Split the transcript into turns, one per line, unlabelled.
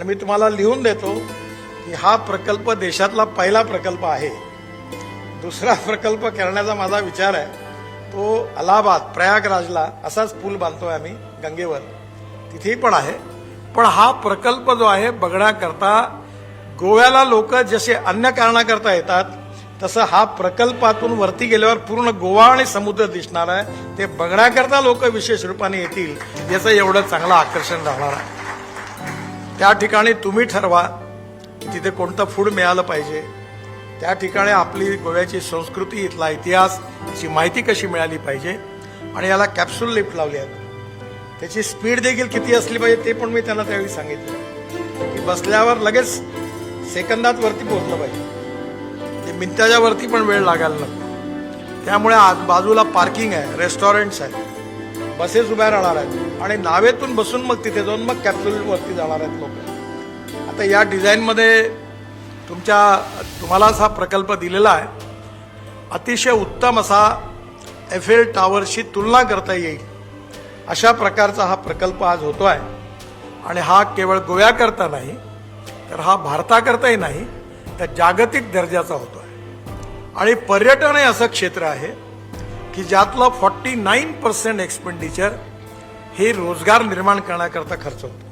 आणि मी तुम्हाला लिहून देतो की हा प्रकल्प देशातला पहिला प्रकल्प आहे. दुसरा प्रकल्प करण्याचा माझा विचार आहे. तो अलाहाबाद प्रयागराजला असाच पूल बांधतोय आम्ही गंगेवर. तिथेही पण आहे. पण हा प्रकल्प जो आहे बघण्याकरता गोव्याला लोक जसे अन्य कारणाकरता येतात तसं हा प्रकल्पातून वरती गेल्यावर पूर्ण गोवा आणि समुद्र दिसणार आहे. ते बघण्याकरता लोक विशेष रूपाने येतील याचं एवढं चांगलं आकर्षण राहणार आहे. त्या ठिकाणी तुम्ही ठरवा की तिथे कोणतं फूड मिळालं पाहिजे. त्या ठिकाणी आपली गोव्याची संस्कृती इथला इतिहास याची माहिती कशी मिळाली पाहिजे आणि याला कॅप्सूल लिफ्ट लावली आहेत त्याची स्पीड देखील किती असली पाहिजे ते पण मी त्यांना त्यावेळी सांगितलं. की बसल्यावर लगेच सेकंदात वरती पोहोचलं पाहिजे. ते मिनिटाच्या वरती पण वेळ लागायला नको. त्यामुळे आज बाजूला पार्किंग आहे रेस्टॉरंट्स आहेत. बसेस उभ्या राहणार आहेत. आणि नावेतून बसून मग तिथे जाऊन मग कॅप्सूलवरती जाणार आहेत लोक. आता या डिझाईनमध्ये तुमच्या तुम्हालाच हा प्रकल्प दिलेला आहे. अतिशय उत्तम असा एफेल टावरशी तुलना करता येईल. अशा प्रकारचा हा प्रकल्प आज होतो आहे आणि हा केवळ गोव्याकरता नाही तर हा भारताकरताही नाही तर जागतिक दर्जाचा होतो आहे आणि पर्यटन हे असं क्षेत्र आहे की ज्यातलं फॉर्टी नाईन पर्सेंट एक्सपेंडिचर हे रोजगार निर्माण करण्याकरता खर्च होतो.